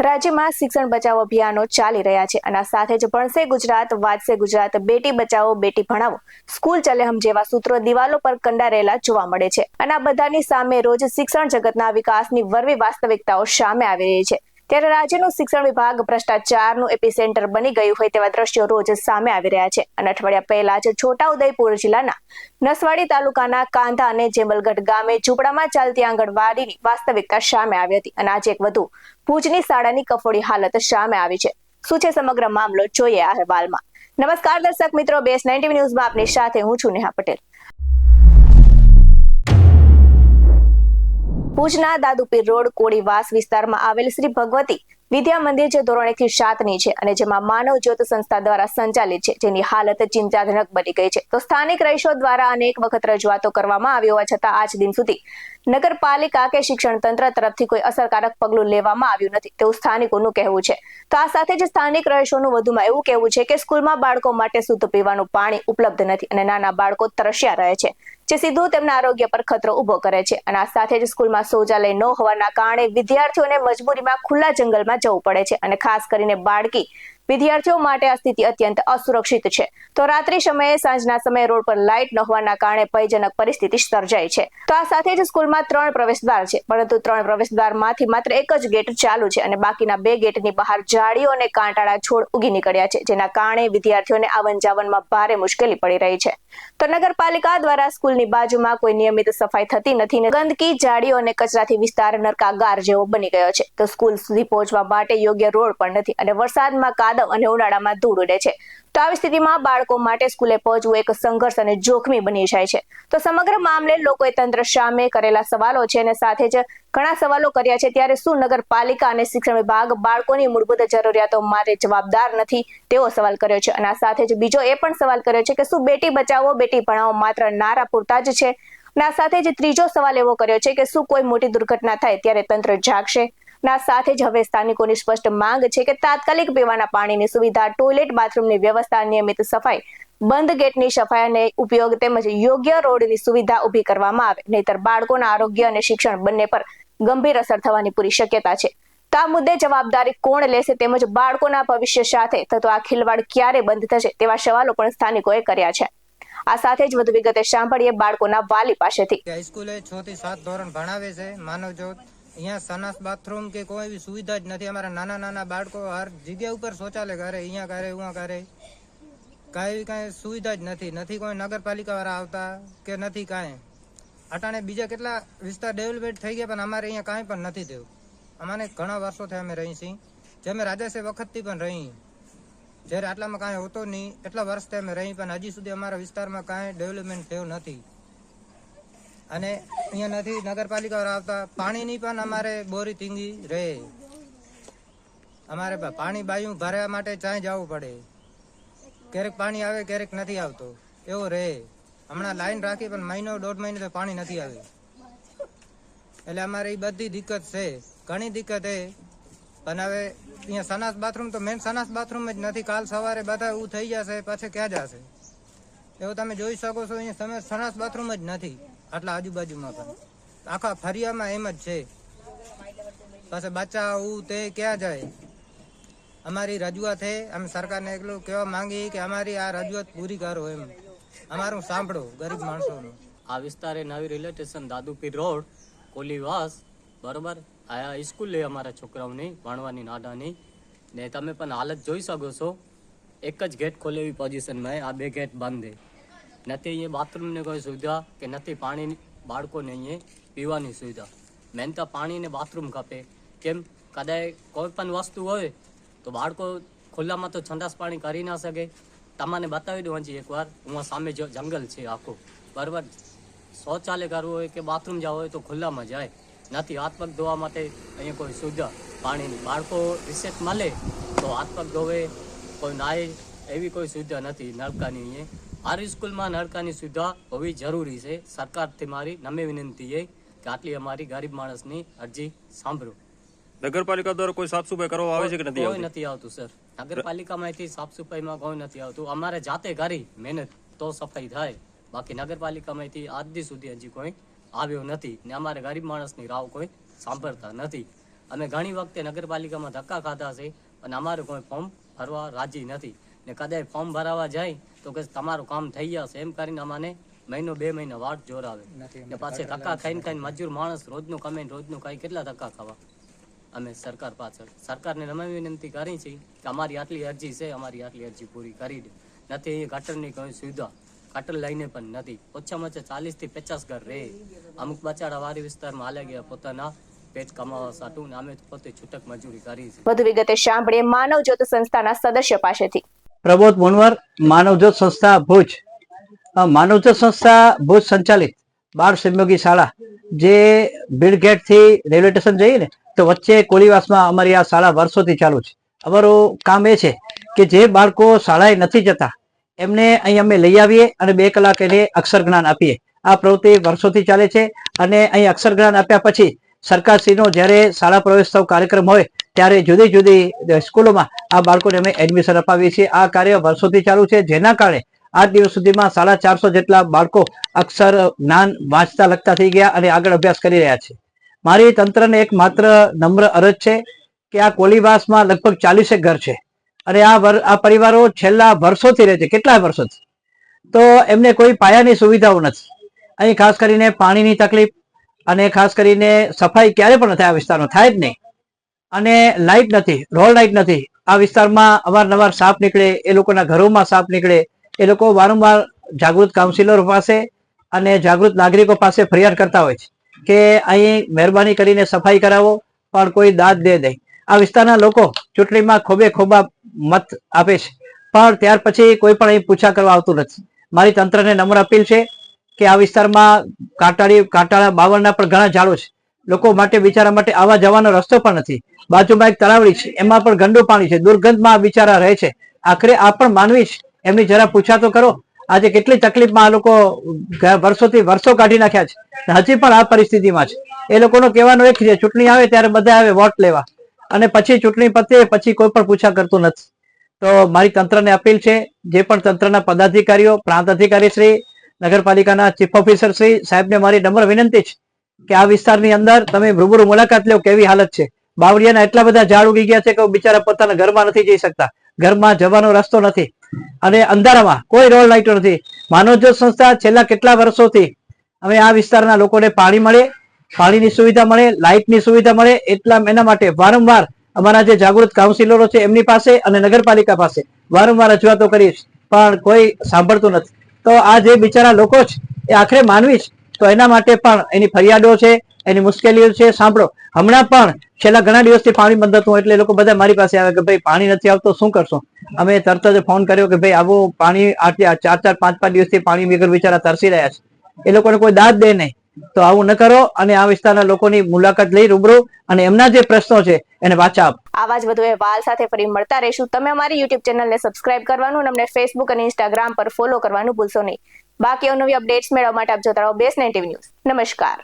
રાજ્યમાં શિક્ષણ બચાવો અભિયાનો ચાલી રહ્યા છે. અને સાથે જ ભણશે ગુજરાત, વાંચશે ગુજરાત, બેટી બચાવો, બેટી ભણાવો. સ્કૂલ ચલે હમ જેવા સૂત્રો દિવાલો પર કંડારેલા જોવા મળે છે. અને આ બધાની સામે રોજ શિક્ષણ જગતના વિકાસની વરવી વાસ્તવિકતાઓ સામે આવી રહી છે. ત્યારે રાજ્યનું શિક્ષણ વિભાગ ભ્રષ્ટાચારનું એપિસેન્ટર બની ગયું હોય તેવા દ્રશ્યો રોજ સામે આવી રહ્યા છે. અને અઠવાડિયા પહેલા જ છોટાઉદેપુર જિલ્લાના નસવાડી તાલુકાના કાંધા અને જેમલગઢ ગામે ઝૂંપડામાં ચાલતી આંગણવાડીની વાસ્તવિકતા સામે આવી હતી અને આજે એક વધુ ભુજની શાળાની કફોડી હાલત સામે આવી છે. શું છે સમગ્ર મામલો? જોઈએ અહેવાલમાં. નમસ્કાર દર્શક મિત્રો, બેસ નાઇન્ટી ન્યૂઝમાં આપની સાથે હું છું નેહા પટેલ. ભુજના દાદુપીર રોડ કોળીવાસ વિસ્તારમાં આવેલ શ્રી ભગવતી વિદ્યા મંદિર જે ધોરણ એક થી સાતની છે અને જેમાં માનવ જ્યોત સંસ્થા દ્વારા સંચાલિત છે, જેની હાલત ચિંતાજનક બની ગઈ છે. તો સ્થાનિક રહીશો દ્વારા અનેક વખત રજૂઆતો કરવામાં આવી હોવા છતાં આજ દિન સુધી નગરપાલિકા કે શિક્ષણ તંત્ર તરફથી કોઈ અસરકારક પગલું લેવામાં આવ્યું નથી તેવું સ્થાનિકોનું કહેવું છે. તો આ સાથે જ સ્થાનિક રહીશોનું વધુમાં એવું કહેવું છે કે સ્કૂલમાં બાળકો માટે શુદ્ધ પીવાનું પાણી ઉપલબ્ધ નથી અને નાના બાળકો તરસ્યા રહે છે. જે સીધું તેમના આરોગ્ય પર ખતરો ઊભો કરે છે અને આ સાથે જ સ્કૂલમાં શૌચાલય ન હોવાના કારણે વિદ્યાર્થીઓને મજબૂરીમાં ખુલ્લા જંગલમાં જવું પડે છે અને ખાસ કરીને બાળકી વિદ્યાર્થીઓ માટે આ સ્થિતિ અત્યંત અસુરક્ષિત છે. તો રાત્રિ સમયે, સાંજના સમયે રોડ પર લાઇટ ન હોવાના કારણે ભયજનક પરિસ્થિતિ સર્જાય છે. તો આ સાથે જ સ્કૂલમાં ત્રણ પ્રવેશદ્વાર છે, પરંતુ ત્રણ પ્રવેશદ્વારમાંથી માત્ર એક જ ગેટ ચાલુ છે અને બાકીના બે ગેટની બહાર જાળીઓ અને કાંટાળા છોડ ઉગી નીકળ્યા છે, જેના કારણે વિદ્યાર્થીઓને આવન જાવનમાં ભારે મુશ્કેલી પડી રહી છે. તો નગરપાલિકા દ્વારા સ્કૂલની બાજુમાં કોઈ નિયમિત સફાઈ થતી નથી ને ગંદકી જાળીઓ અને કચરાથી વિસ્તાર નરકાગાર જેવો બની ગયો છે. તો સ્કૂલ સુધી પહોંચવા માટે યોગ્ય રોડ પણ નથી અને વરસાદમાં કાદવ અને ઉનાળામાં ધૂળ ઉડે છે. તો આવી સ્થિતિમાં બાળકો માટે સ્કૂલે પહોંચવું એક સંઘર્ષ અને જોખમી બની જાય છે. તો સમગ્ર મામલે લોકોએ તંત્ર સામે કરેલા સવાલો છે અને સાથે જ ઘણા સવાલો કર્યા છે ત્યારે શું નગરપાલિકા અને શિક્ષણ વિભાગ બાળકોની મૂળભૂત જરૂરિયાતો માટે જવાબદાર નથી તેવો સવાલ કર્યો છે. અને આ સાથે જ બીજો એ પણ સવાલ કર્યો છે કે શું બેટી બચાવો, બેટી ભણાવો માત્ર નારા પૂરતા જ છે? આ સાથે જ ત્રીજો સવાલ એવો કર્યો છે કે શું કોઈ મોટી દુર્ઘટના થાય ત્યારે તંત્ર જાગશે? ના, સાથે જ હવે સ્થાનિકોની સ્પષ્ટ માંગ છે કે તાત્કાલિક પીવાના પાણીની સુવિધા, ટોયલેટ, બાથરૂમની વ્યવસ્થા, નિયમિત સફાઈ, બંધ ગેટની સફાઈ અને ઉપયોગ તેમજ યોગ્ય રોડની સુવિધા ઊભી કરવામાં આવે. નહીતર બાળકોના આરોગ્ય અને શિક્ષણ બંને પર ગંભીર અસર થવાની પૂરી શક્યતા છે. તો આ મુદ્દે જવાબદારી કોણ લેશે તેમજ બાળકોના ભવિષ્ય સાથે? થતો આ ખિલવાડ ક્યારે બંધ થશે તેવા સવાલો પણ સ્થાનિકોએ કર્યા છે. આ સાથે જ વધુ વિગતે સાંભળીએ બાળકોના વાલી પાસેથી. હાઈસ્કૂલે છ થી સાત ધોરણ ભણાવે છે માનવ જ્યોત અહીંયા સનાસ બાથરૂમ કે કોઈ એવી સુવિધા જ નથી. અમારા નાના નાના બાળકો હર જગ્યા ઉપર શૌચાલય કરે અહીંયા કરે ઉहाँ કરે કાંઈ કાંઈ સુવિધા જ નથી. નથી કોઈ નગરપાલિકાવાળા આવતા કે નથી કાંઈ. અટાણે બીજા કેટલા વિસ્તાર ડેવલપમેન્ટ થઈ ગયા, પણ અમારે અહીંયા કાંઈ પણ નથી થયું. અમારે ઘણા વર્ષો થયા અમે રહી છીએ જે અમે રાજાશે વખતથી પણ રહી. જ્યારે આટલામાં કાંઈ હોતો નહીં, એટલા વર્ષથી અમે રહી, પણ હજી સુધી અમારા વિસ્તારમાં કાંઈ ડેવલપમેન્ટ થયું નથી. અને અહીંયા નથી નગરપાલિકાવાળા આવતા. પાણીની પણ અમારે બોરી તીંગી રહે. અમારે પાણી બાયું ભરવા માટે ચાય જવું પડે. ક્યારેક પાણી આવે, ક્યારેક નથી આવતો. એવો રહે. હમણાં લાઈન રાખી, પણ મહિનો, દોઢ મહિને તો પાણી નથી આવે. એટલે અમારે એ બધી દિક્કત છે. ઘણી દિક્કત છે પણ હવે અહીંયા સનાસ બાથરૂમ તો મેન સનાસ બાથરૂમ જ નથી. કાલ સવારે બધા એવું થઈ જશે, પછી ક્યાં જશે? એવું તમે જોઈ શકો છો, અહીંયા તમે સનાસ બાથરૂમ જ નથી. આટલા આજુબાજુમાં પણ. આખા ફરિયામાં એમ જ છે. પછી બચ્ચા હું તે ક્યાં જાય? અમારી રજૂઆત છે અમે સરકારને એટલું કહેવા માંગી કે અમારી આ રજૂઆત પૂરી કરો એમ. અમારું સાંભળો, ગરીબ માણસોનું. આ વિસ્તારે નવી railway station Dadupir road, Koliwas, બરોબર? આ સ્કૂલ લે અમારા છોકરાઓની, ભણવાની નાડાની ને તમે પણ હાલત જોઈ શકો છો. એક જ ગેટ ખોલેવી પોઝિશનમાં આ બે ગેટ બંધ નથી અહીંયા બાથરૂમની કોઈ સુવિધા કે નથી પાણી બાળકોને અહીંયા પીવાની સુવિધા. મેન તો પાણીને બાથરૂમ ખપે કેમ? કદાચ કોઈ પણ વસ્તુ હોય તો બાળકો ખુલ્લામાં તો છંડાસ પાણી કરી ના શકે. તમને બતાવી દઉં હજી એકવાર. હું સામે જંગલ છે આખું. બરાબર? શૌચાલય કરવું હોય કે બાથરૂમ જવું હોય તો ખુલ્લામાં જાય. નથી હાથ પગ ધોવા માટે અહીંયા કોઈ સુવિધા. પાણીની બાળકો રિસેટ મળે તો હાથ પગ ધોવે. કોઈ નાય એવી કોઈ સુવિધા નથી નળકાની અહીંયા. હારી સ્કૂલમાં નળકાની સુવિધા હોવી જરૂરી છે. સરકારથી મારી નમ્ર વિનંતી એ કે આટલી અમારી ગરીબ માણસની અરજી સાંભળો. નગરપાલિકા દ્વારા કોઈ સાફ સફાઈ કરવા આવે છે કે નથી કોઈ નથી આવતું સર. નગરપાલિકામાંથી સાફ સફાઈમાં કોઈ નથી આવતું. અમારે જાતે કરી મહેનત તો સફાઈ થાય. બાકી નગરપાલિકામાંથી આજ દી સુધી હજી કોઈ આવ્યો નથી ને અમારે ગરીબ માણસની રાવ કોઈ સાંભળતા નથી. અમે ઘણી વખતે નગરપાલિકામાં ધક્કા ખાધા છે અને અમારું કોઈ ફોર્મ ભરવા રાજી નથી. ને કદાચ ફોર્મ ભરાવા જાય તો કે તમારું કામ થઈ જશે. એમ કરીને અમને મહિનો બે મહિના વાટ જોરાવે. ને પાછે ધક્કા ખાઈને ખાઈને મજૂર માણસ રોજનું કમેન્ટ રોજનું ખાઈ કેટલા ધક્કા ખાવા? અમે સરકાર પાછળ. સરકારને અમે વિનંતી કરી છે કે અમારી આટલી અરજી છે અમારી આટલી અરજી પૂરી કરી દે. નથી અહીં ગટરની કોઈ સુવિધા. કટર લઈને પણ નથી. ઓછામાં ઓછા ચાલીસથી પચાસ ઘર રહે. અમુક બચાડા વારી વિસ્તારમાં હાલે ગયા પોતાના પેટ કમાવા સાટું ને અમે પોતે છૂટક મજૂરી કરી છે. વધુ વિગતે સાંભળીએ માનવ જ્યોત સંસ્થાના સદસ્ય પાસેથી. પ્રબોધ મુનવર, માનવજ્યોત સંસ્થા ભુજ. માનવજ્યોત સંસ્થા ભુજ સંચાલિત બાળ સંયોગી શાળા, જે ભીડ ગેટથી રેલવે સ્ટેશન જઈએ ને તો વચ્ચે કોળીવાસમાં અમારી આ શાળા વર્ષોથી ચાલુ છે. અમારું કામ એ છે કે જે બાળકો શાળાએ નથી જતા, એમને અહીં અમે લઈ આવીએ અને બે કલાક એને અક્ષર જ્ઞાન આપીએ. આ પ્રવૃત્તિ વર્ષોથી ચાલે છે અને અહીં અક્ષર જ્ઞાન આપ્યા પછી સરકારશ્રીનો જ્યારે શાળા પ્રવેશોત્સવ કાર્યક્રમ હોય, ત્યારે જુદી જુદી સ્કૂલોમાં આ બાળકોને અમે એડમિશન અપાવીએ છીએ. આ કાર્ય વર્ષોથી ચાલુ છે. જેના કારણે આ દિવસ સુધીમાં સાડા ચારસો જેટલા બાળકો અક્ષર જ્ઞાન વાંચતા લખતા થઈ ગયા અને આગળ અભ્યાસ કરી રહ્યા છે. મારી તંત્રને એક માત્ર નમ્ર અરજ છે કે આ કોલીવાસમાં લગભગ ચાલીસેક ઘર છે અને આ આ પરિવારો છેલ્લા વર્ષોથી રહે છે. કેટલા વર્ષોથી? તો એમને કોઈ પાયાની સુવિધાઓ નથી. અહીં ખાસ કરીને પાણીની તકલીફ અને ખાસ કરીને સફાઈ ક્યારે પણ નથી આ વિસ્તારમાં થાય જ નહીં. અને લાઇટ નથી રોડ લાઇટ નથી. આ વિસ્તારમાં અવારનવાર સાપ નીકળે, એ લોકોના ઘરોમાં સાપ નીકળે, એ લોકો વારંવાર જાગૃત કાઉન્સિલરો પાસે અને જાગૃત નાગરિકો પાસે ફરિયાદ કરતા હોય છે કે અહીં મહેરબાની કરીને સફાઈ કરાવો, પણ કોઈ દાદ દે નહીં. આ વિસ્તારના લોકો ચૂંટણીમાં ખોબે ખોબા મત આપે છે. પણ ત્યાર પછી કોઈ પણ અહીં પૂછા કરવા આવતું નથી. મારી તંત્રને નમ્ર અપીલ છે કે આ વિસ્તારમાં કાંટાળી, કાંટાળા બાવળના પણ ઘણા ઝાડો છે. લોકો માટે બિચારા માટે આવા જવાનો રસ્તો પણ નથી. બાજુમાં એક તળાવડી છે, એમાં પણ ગંદુ પાણી છે. દુર્ગંધમાં બિચારા રહે છે. આખરે આ પણ માનવી એમની જરા પૂછા તો કરો, આજે કેટલી તકલીફમાં આ લોકો વર્ષોથી વર્ષો કાઢી નાખ્યા છે. હજી પણ આ પરિસ્થિતિમાં છે. એ લોકોનો કહેવાનો એક છે, ચૂંટણી આવે ત્યારે બધા આવે વોટ લેવા. અને પછી ચૂંટણી પતે, પછી કોઈ પણ પૂછા કરતું નથી. તો મારી તંત્રને અપીલ છે, જે પણ તંત્રના પદાધિકારીઓ, પ્રાંત અધિકારી શ્રી, નગરપાલિકાના ચીફ ઓફિસર શ્રી સાહેબને મારી નમ્ર વિનંતી છે. કે આ વિસ્તારની અંદર તમે રૂબરૂ મુલાકાત લો કેવી હાલત છે? બાવળિયાના એટલા બધા ઝાડ ઉગી ગયા છે કે બિચારા પોતાના ઘરમાં નથી જઈ શકતા. ઘરમાં જવાનો રસ્તો નથી. અને અંધારામાં કોઈ રોડ લાઇટો નથી. માનવજ્યોત સંસ્થા છેલ્લા કેટલા વર્ષોથી અમે આ વિસ્તારના લોકોને પાણી મળે, પાણીની સુવિધા મળે લાઇટની સુવિધા મળે, એટલા એના માટે વારંવાર અમારા જે જાગૃત કાઉન્સિલરો છે એમની પાસે અને નગરપાલિકા પાસે વારંવાર રજૂઆતો કરીશ. પણ કોઈ સાંભળતું નથી. તો આ જે બિચારા લોકો છે, એ આખરે માનવી તો એના માટે પણ એની ફરિયાદો છે, એની મુશ્કેલીઓ છે. સાંભળો, હમણાં પણ છેલ્લા ઘણા દિવસથી પાણી બંધ હતું એટલે લોકો બધા મારી પાસે આવે કે ભાઈ પાણી નથી આવતો, શું કરશો? અમે તરત જ ફોન કર્યો કે ભાઈ આવું પાણી આટલી ચાર ચાર, પાંચ પાંચ દિવસથી પાણી વગર બિચારા તરસી રહ્યા છે. એ લોકોને કોઈ દાદ દે નહીં. તો આવું ન કરો અને આ વિસ્તારના લોકોની મુલાકાત લઈ રૂબરૂ અને એમના જે પ્રશ્નો છે એને વાંચા આપ. આવા જ વધુ અહેવાલ સાથે ફરી મળતા રહીશું. તમે અમારી યુટ્યુબ ચેનલને સબસ્ક્રાઇબ કરવાનું અને અમને ફેસબુક અને ઇન્સ્ટાગ્રામ પર ફોલો કરવાનું ભૂલશો નહીં. બાકી અવનવી અપડેટ્સ મેળવવા માટે આપ જોતા રહો બેસ નેટિવ ન્યૂઝ નમસ્કાર.